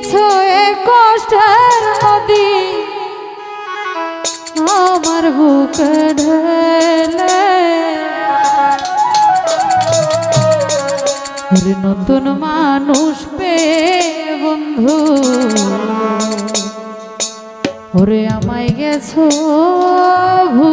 গেছো এ কষ্টের নদী। আমার বুকে ঢেলে। নতুন মানুষ পে বন্ধু। ওরে আমায় গেছো ভূ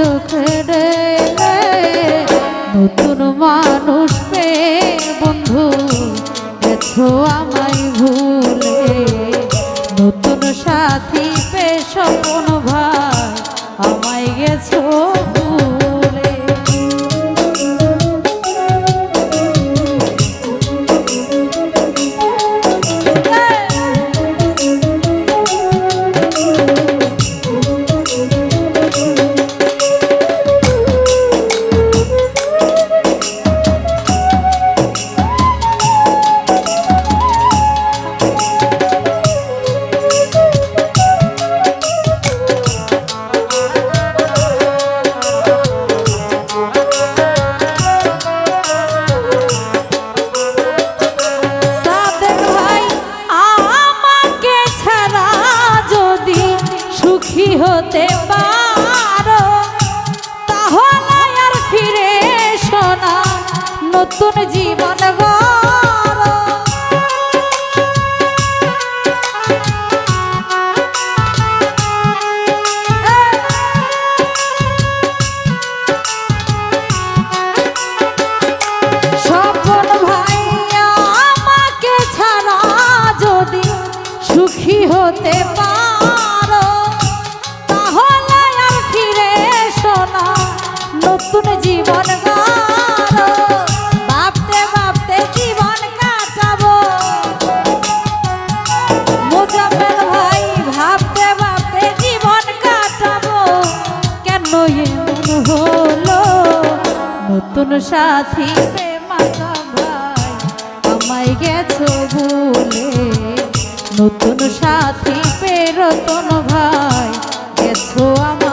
সুখ নতুন মানুষ পে বন্ধু গেছো আমায় ভুলে নতুন সাথী কোথায়? গেছো আমার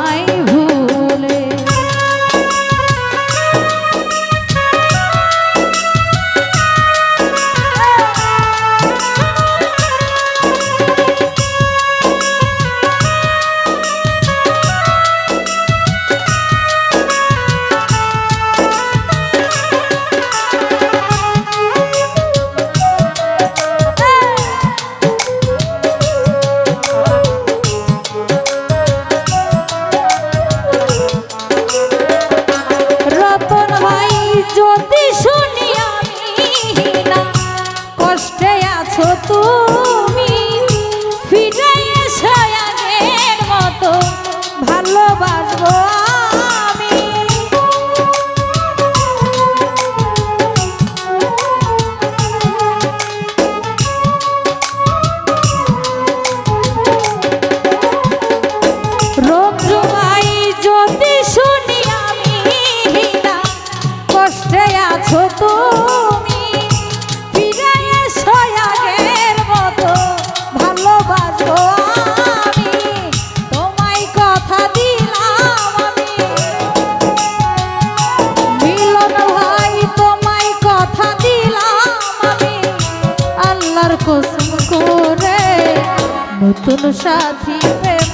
নতুন সাথী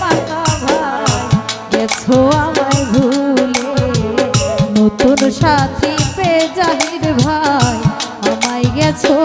মাতা ভাই গেছো আমায় ভুলে। নতুন সাথী পে জাহির ভাই আমায় গেছো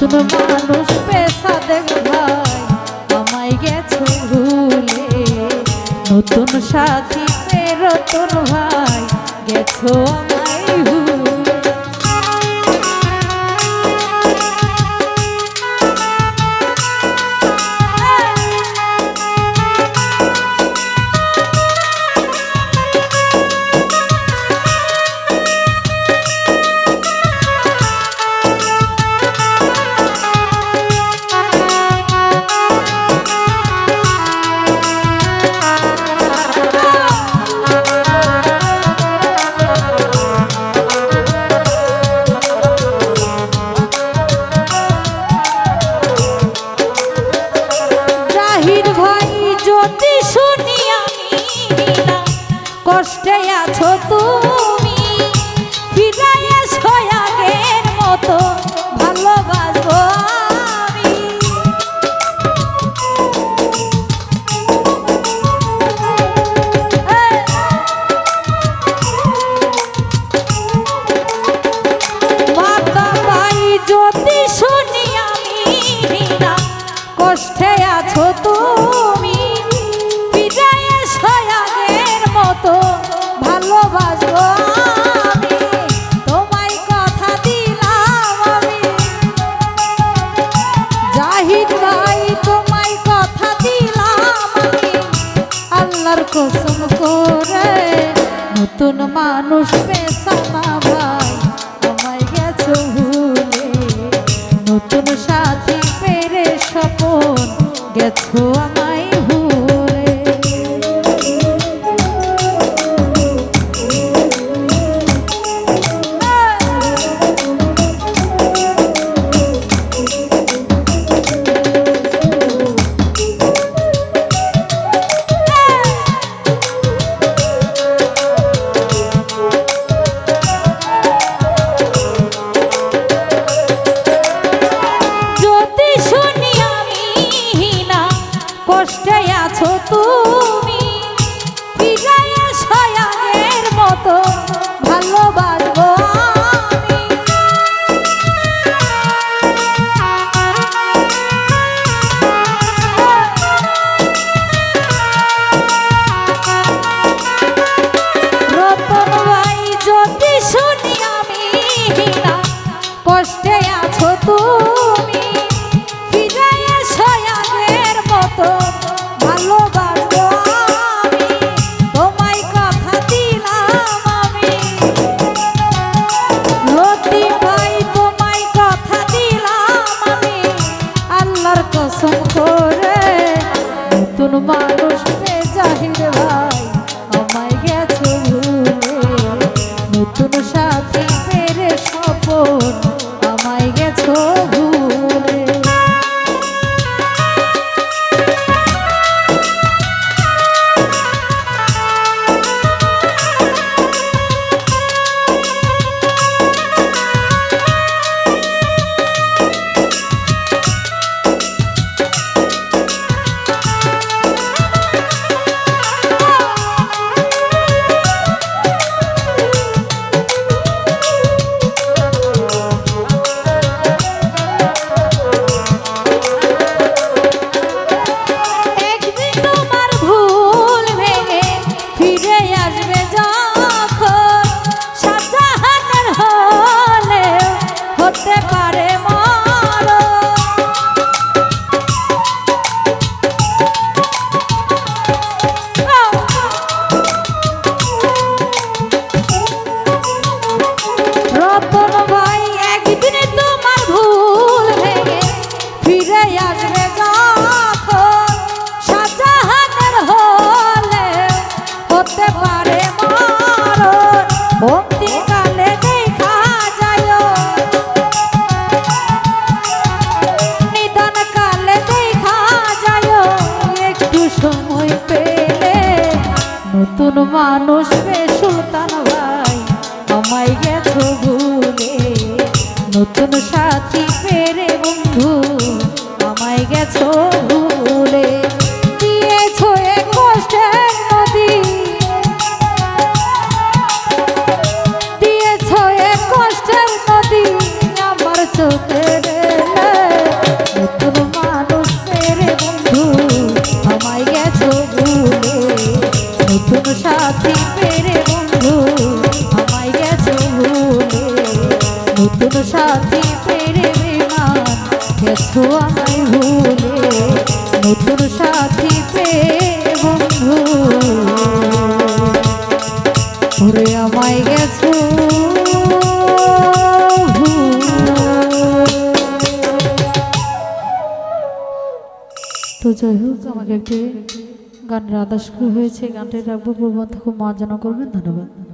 শুধু মানুষ পেশা গেছে নতুন সাথী ফেরত ভাই গেছো Who? আছো? তো যাই হোক, আমাকে একটি গান রাধা হয়েছে, গানটি রাখব। প্রবন্ধ খুব মজা করবেন, ধন্যবাদ।